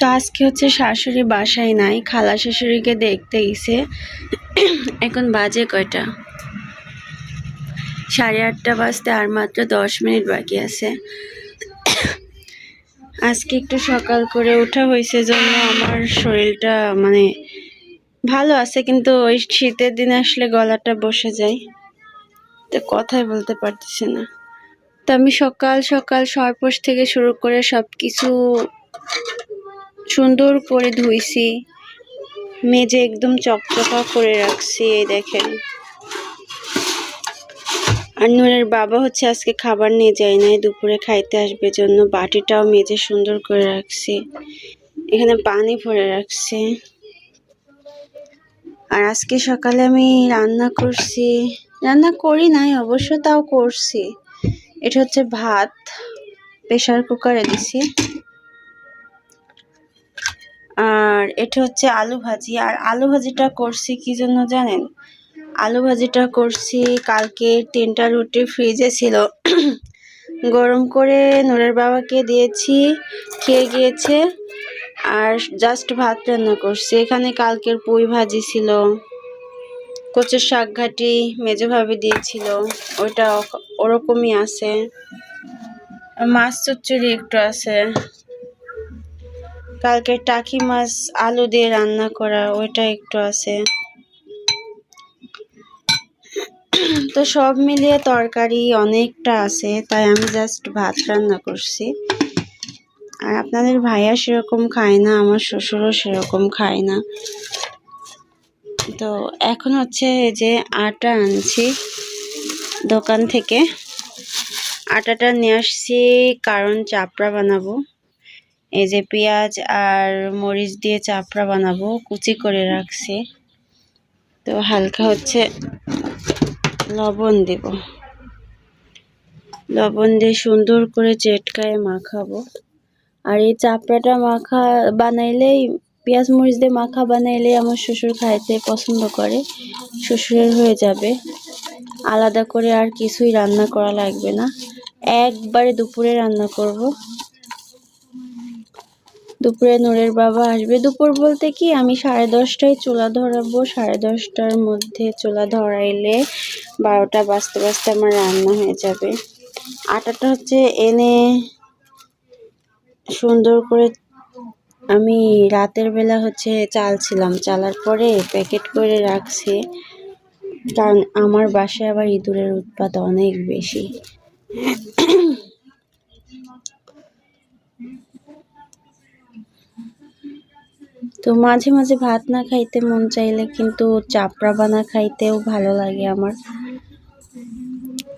তো আজকে হচ্ছে শাশুড়ি বাসায় নাই, খালা শাশুড়িকে দেখতে গেছে। এখন বাজে কয়টা? সাড়ে আটটা বাজতে আর মাত্র দশ মিনিট বাকি আছে। আজকে একটু সকাল করে ওঠা হয়েছে জন্য আমার শরীরটা মানে ভালো আছে, কিন্তু ওই শীতের দিনে আসলে গলাটা বসে যায়। তো কথাই বলতে পারতেছি না। তো আমি সকাল সকাল সরপোষ থেকে শুরু করে সব কিছু সুন্দর করে ধুইছি। মেজে একদম চকচকা করে রাখছি, এই দেখেন। আর নুরের বাবা হচ্ছে আজকে খাবার নিয়ে যায় নাই, দুপুরে খাইতে আসবে জন্য। বাটিটাও মেজে সুন্দর করে রাখছি। এখানে পানি ভরে রাখছি। আর আজকে সকালে আমি রান্না করছি। রান্না করি নাই, অবশ্য তাও করছি। এটা হচ্ছে ভাত প্রেশার কুকারে দিছি। আর এটা হচ্ছে আলু ভাজি। আর আলু ভাজিটা করছি কি জন্য জানেন? আলু ভাজিটা করছি কালকে তিনটা রুটি ফ্রিজে ছিল। গরম করে নুরের বাবাকে দিয়েছি, খেয়ে গিয়েছে। আর জাস্ট ভাত রান্না করছি। এখানে কালকের পুঁই ভাজি ছিল, কচুর শাক ঘাটি মেজো ভাবে দিয়েছিল, ওইটা ওরকমই আছে। মাছ চচ্চড়ি একটু আছে। কালকে টাকি মাছ আলু দিয়ে রান্না করা, ওইটা একটু আছে। তো সব মিলিয়ে তরকারি অনেকটা আছে, তাই আমি জাস্ট ভাত রান্না করছি। আর আপনাদের ভাইয়া সেরকম খায় না, আমার শ্বশুরও সেরকম খায় না। তো এখন হচ্ছে যে আটা আনছি দোকান থেকে। আটাটা নিয়ে আসছি, কারণ চাপড়া বানাবো। এই যে পেঁয়াজ আর মরিচ দিয়ে চাপড়া বানাবো, কুচি করে রাখছি। তো হালকা হচ্ছে লবণ দেব। লবণ দিয়ে সুন্দর করে চেটকায় মাখাবো। আর এই চাপড়াটা মাখা, বানাইলেই, পেঁয়াজ, মরিচ দিয়ে মাখা বানাইলেই আমার শ্বশুর খাইতে পছন্দ করে, শ্বশুরের হয়ে যাবে। আলাদা করে আর কিছুই রান্না করা লাগবে না। একবারে দুপুরে রান্না করব। দুপুরে নূরের বাবা আসবে। দুপুর বলতে কি, আমি সাড়ে দশটায় চুলা ধরাবো। সাড়ে দশটার মধ্যে চুলা ধরাইলে বারোটা বাজতে বাজতে আমার রান্না হয়ে যাবে। আটাটা হচ্ছে এনে সুন্দর করে আমি রাতের বেলা হচ্ছে চাল ছিলাম চালার পরে প্যাকেট করে রাখছি। কারণ আমার বাসায় আবার ইঁদুরের উৎপাত অনেক বেশি। তো মাঝে মাঝে ভাত না খাইতে মন চাইলে কিন্তু চাপড়া বানা খাইতেও ভালো লাগে আমার।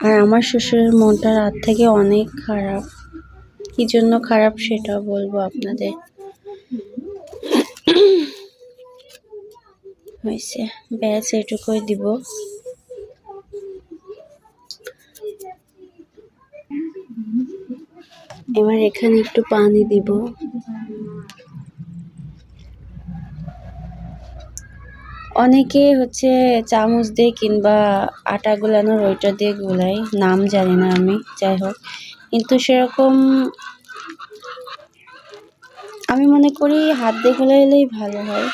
আর আমার শ্বশুরের মনটা রাত থেকে অনেক খারাপ। কি জন্য খারাপ সেটা বলব আপনাদের। হয়েছে, ব্যাস এটুকুই দিব। এবার এখানে একটু পানি দিব। অনেকে হচ্ছে চামচ দিয়ে কিংবা আটা গুলানোর ওইটা দিয়ে গুলাই নাম জানি না আমি, যাই হোক। কিন্তু সেরকম আমি মনে করি হাত দিয়ে গোলাইলেই ভালো হয়।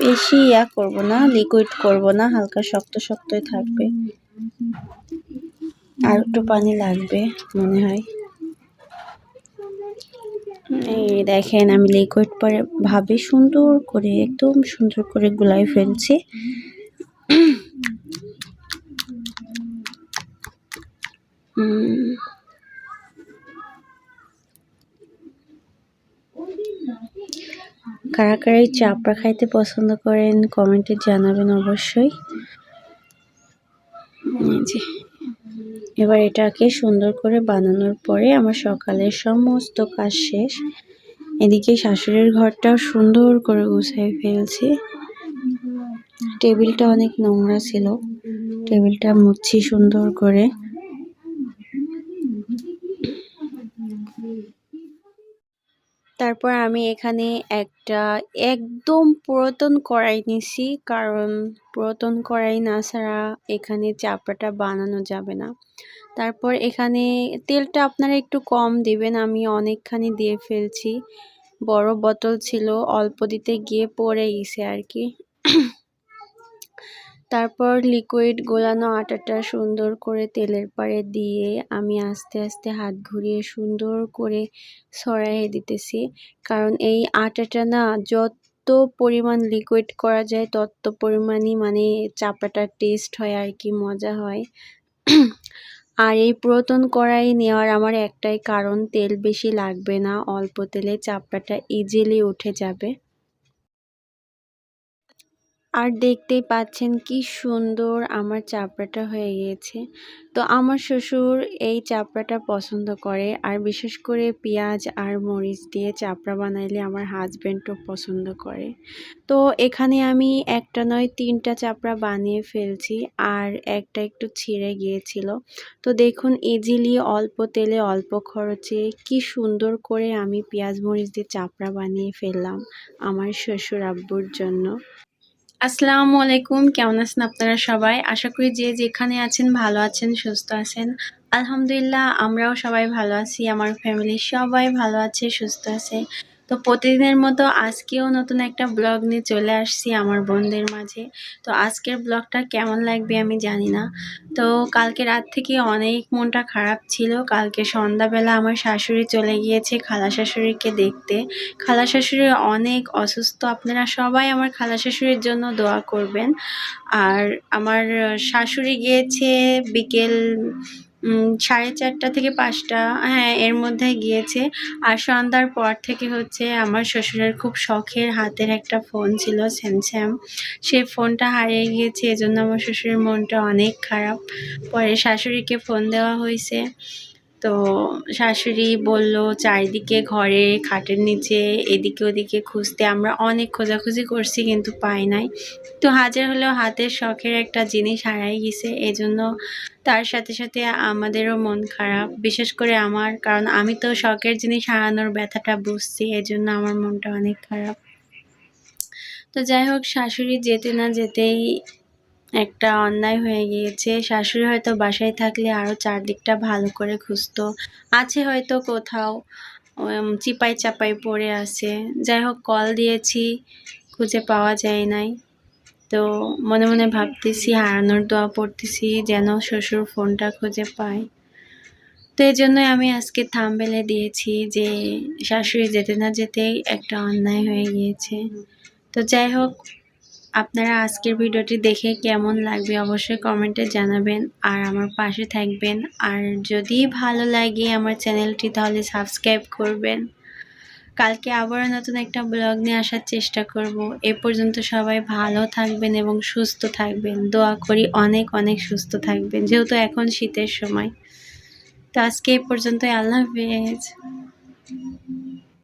বেশি ইয়া করব না লিকুইড করব না, হালকা শক্ত শক্তই থাকবে। আর একটু পানি লাগবে, মনে হয়। এই দেখেন, আমি লিকুইড পরে ভাবে সুন্দর করে, একদম সুন্দর করে গুলাই ফেলছি। কারা কারা এই চাপড়া খাইতে পছন্দ করেন কমেন্টে জানাবেন অবশ্যই। এবার এটাকে সুন্দর করে বানানোর পরে আমার সকালের সমস্ত কাজ শেষ। এদিকে শাশুড়ির ঘরটাও সুন্দর করে গুছিয়ে ফেলছি। টেবিলটা অনেক নোংরা ছিল। টেবিলটা মুছছি সুন্দর করে। তারপর আমি এখানে একটা একদম পুরাতন কড়াই নিছি, কারণ পুরাতন কড়াই না ছাড়া এখানে চাপড়াটা বানানো যাবে না। তারপর এখানে তেলটা আপনারা একটু কম দিবেন, আমি অনেকখানি দিয়ে ফেলছি। বড় বোতল ছিল, অল্প দিতে গিয়ে পড়ে গেছে আর কি। তারপর লিকুইড গোলানো আটাটা সুন্দর করে তেলের পাড়ে দিয়ে আমি আস্তে আস্তে হাত ঘুরিয়ে সুন্দর করে ছড়াইয়ে দিতেছি। কারণ এই আটাটা না যত পরিমাণ লিকুইড করা যায়, তত পরিমাণই মানে চাপাটার টেস্ট হয় আর কি, মজা হয়। আর এই পুরাতন কড়াই নেওয়ার আমার একটাই কারণ, তেল বেশি লাগবে না, অল্প তেলে চাপড়াটা ইজিলি উঠে যাবে। আর দেখতেই পাচ্ছেন কি সুন্দর আমার চাপড়াটা হয়ে গিয়েছে। তো আমার শ্বশুর এই চাপড়াটা পছন্দ করে। আর বিশেষ করে পেঁয়াজ আর মরিচ দিয়ে চাপড়া বানাইলে আমার হাজব্যান্ডও পছন্দ করে। তো এখানে আমি একটা নয়, তিনটা চাপড়া বানিয়ে ফেলছি আর একটা একটু ছিঁড়ে গিয়েছিল। তো দেখুন, ইজিলি অল্প তেলে অল্প খরচে কি সুন্দর করে আমি পেঁয়াজ, মরিচ দিয়ে চাপড়া বানিয়ে ফেললাম আমার শ্বশুর আব্বুর জন্য। আসসালামু আলাইকুম, কেমন আছেন আপনারা সবাই? আশা করি যে যেখানে আছেন ভালো আছেন, সুস্থ আছেন। আলহামদুলিল্লাহ, আমরাও সবাই ভালো আছি, আমার ফ্যামিলি সবাই ভালো আছে, সুস্থ আছে। তো প্রতিদিনের মতো আজকেও নতুন একটা ব্লগ নিয়ে চলে আসছি আমার বোনদের মাঝে। তো আজকের ব্লগটা কেমন লাগবে আমি জানি না। তো কালকে রাত থেকে অনেক মনটা খারাপ ছিল। কালকে সন্ধ্যাবেলা আমার শাশুড়ি চলে গিয়েছে খালা শাশুড়িকে দেখতে। খালা শাশুড়ি অনেক অসুস্থ। আপনারা সবাই আমার খালা শাশুড়ির জন্য দোয়া করবেন। আর আমার শাশুড়ি গিয়েছে বিকেল সাড়ে চারটা থেকে পাঁচটা হ্যাঁ এর মধ্যে গিয়েছে। আর সন্ধ্যার পর থেকে হচ্ছে আমার শ্বশুরের খুব শখের হাতের একটা ফোন ছিল স্যামস্যাম সে ফোনটা হারিয়ে গিয়েছে, এজন্য আমার শ্বশুরের মনটা অনেক খারাপ। পরে শাশুড়িকে ফোন দেওয়া হয়েছে। তো শাশুড়ি বলল, চারিদিকে ঘরে, খাটের নিচে, এদিকে ওদিকে খুঁজতে। আমরা অনেক খোঁজাখুঁজি করছি কিন্তু পাই নাই। তো হাজার হলেও হাতের শখের একটা জিনিস হারাই গেছে। এজন্য তার সাথে সাথে আমাদেরও মন খারাপ, বিশেষ করে আমার, কারণ আমি তো শখের জিনিস হারানোর ব্যথাটা বুঝছি, এজন্য আমার মনটা অনেক খারাপ। তো যাই হোক, শাশুড়ি যেতে না যেতেই একটা অন্যায় হয়ে গিয়েছে। শাশুড়ি হয়তো বাসায় থাকলে আরও চারদিকটা ভালো করে খুঁজতো। আছে হয়তো কোথাও চিপাই চাপাই পড়ে আছে। যাই হোক কল দিয়েছি, খুঁজে পাওয়া যায় নাই। তো মনে মনে ভাবতেছি, হারানোর দোয়া পড়তেছি যেন শ্বশুর ফোনটা খুঁজে পায়। তো এই জন্যই আমি আজকে থামবেলে দিয়েছি যে শাশুড়ি যেতে না যেতেই একটা অন্যায় হয়ে গিয়েছে। তো যাই হোক আপনারা আজকের ভিডিওটি দেখে কেমন লাগবে অবশ্যই কমেন্টে জানাবেন আর আমার পাশে থাকবেন। আর যদি ভালো লাগে আমার চ্যানেলটি তাহলে সাবস্ক্রাইব করবেন। কালকে আবারও নতুন একটা ব্লগ নিয়ে আসার চেষ্টা করব। এ পর্যন্ত সবাই ভালো থাকবেন এবং সুস্থ থাকবেন। দোয়া করি অনেক অনেক সুস্থ থাকবেন, যেহেতু এখন শীতের সময়। তো আজকে এই পর্যন্তই, আল্লাহ হাফেজ।